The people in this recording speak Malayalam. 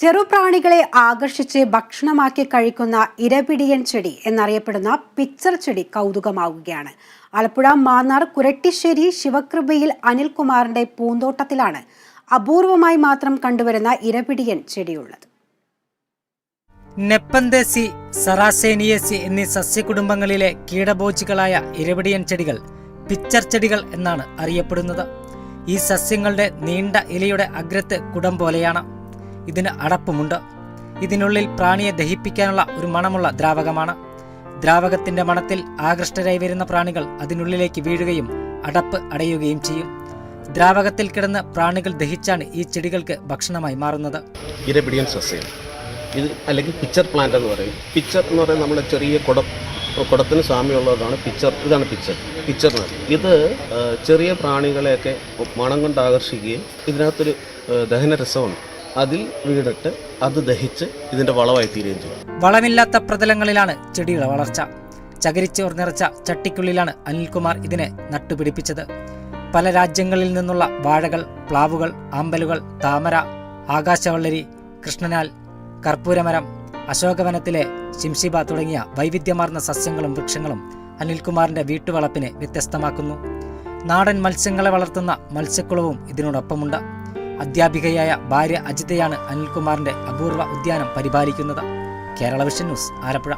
ചെറുപ്രാണികളെ ആകർഷിച്ച് ഭക്ഷണമാക്കി കഴിക്കുന്ന ഇരപിടിയൻ ചെടി എന്നറിയപ്പെടുന്ന പിച്ചർ ചെടി കൗതുകമാവുകയാണ്. ആലപ്പുഴ മാന്നാർ കുരട്ടിശ്ശേരി ശിവകൃപയിൽ അനിൽകുമാറിന്റെ പൂന്തോട്ടത്തിലാണ് അപൂർവമായി മാത്രം കണ്ടുവരുന്ന ഇരപിടിയൻ ചെടിയുള്ളത്. നെപ്പന്തേസി സറാസേനിയേസി എന്നീ സസ്യകുടുംബങ്ങളിലെ കീടഭോജികളായ ഇരപിടിയൻ ചെടികൾ പിച്ചർ ചെടികൾ എന്നാണ് അറിയപ്പെടുന്നത്. ഈ സസ്യങ്ങളുടെ നീണ്ട ഇലയുടെ അഗ്രത്ത് കുടം പോലെയാണ്. ഇതിന് അടപ്പുമുണ്ട്. ഇതിനുള്ളിൽ പ്രാണിയെ ദഹിപ്പിക്കാനുള്ള ഒരു മണമുള്ള ദ്രാവകമാണ്. ദ്രാവകത്തിന്റെ മണത്തിൽ ആകൃഷ്ടരായി വരുന്ന പ്രാണികൾ അതിനുള്ളിലേക്ക് വീഴുകയും അടപ്പ് അടയുകയും ചെയ്യും. ദ്രാവകത്തിൽ കിടന്ന് പ്രാണികൾ ദഹിച്ചാണ് ഈ ചെടികൾക്ക് ഭക്ഷണമായി മാറുന്നത്. ഇരപിടിയൻ സസ്യം. ഇത് അല്ലെങ്കിൽ പിച്ചർ പ്ലാന്റ് എന്ന് പറയും. പിച്ചർ എന്ന് പറയുന്നത് നമ്മുടെ ചെറിയ കുടം കുടത്തിന് സാമ്യമുള്ളതാണ് പിച്ചർ. ഇതാണ് പിച്ചർ. പിച്ചർ ഇത് ചെറിയ പ്രാണികളെയൊക്കെ മണം കൊണ്ട് ആകർഷിക്കുകയും ഇതിനകത്തൊരു ദഹന ദഹനരസമുണ്ട് അതിൽ വീടിട്ട് അത് ദഹിച്ച് ഇതിന്റെ വളമായി തീരുകയും ചെയ്യും വളമില്ലാത്ത പ്രതലങ്ങളിലാണ് ചെടിയുടെ വളർച്ച. ചകരിച്ചോർ നിറച്ച ചട്ടിക്കുള്ളിലാണ് അനിൽകുമാർ ഇതിനെ നട്ടുപിടിപ്പിച്ചത്. പല രാജ്യങ്ങളിൽ നിന്നുള്ള വാഴകൾ പ്ലാവുകൾ ആമ്പലുകൾ താമര ആകാശവള്ളരി കൃഷ്ണനാൽ കർപ്പൂരമരം അശോകവനത്തിലെ ശിംശിബ തുടങ്ങിയ വൈവിധ്യമാർന്ന സസ്യങ്ങളും വൃക്ഷങ്ങളും അനിൽകുമാറിന്റെ വീട്ടുവളപ്പിനെ വ്യത്യസ്തമാക്കുന്നു. നാടൻ മത്സ്യങ്ങളെ വളർത്തുന്ന മത്സ്യക്കുളവും ഇതിനോടൊപ്പമുണ്ട്. അധ്യാപികയായ ഭാര്യ അജിതയാണ് അനിൽകുമാറിന്റെ അപൂർവ ഉദ്യാനം പരിപാലിക്കുന്നത്. Kerala vision news Alappuzha.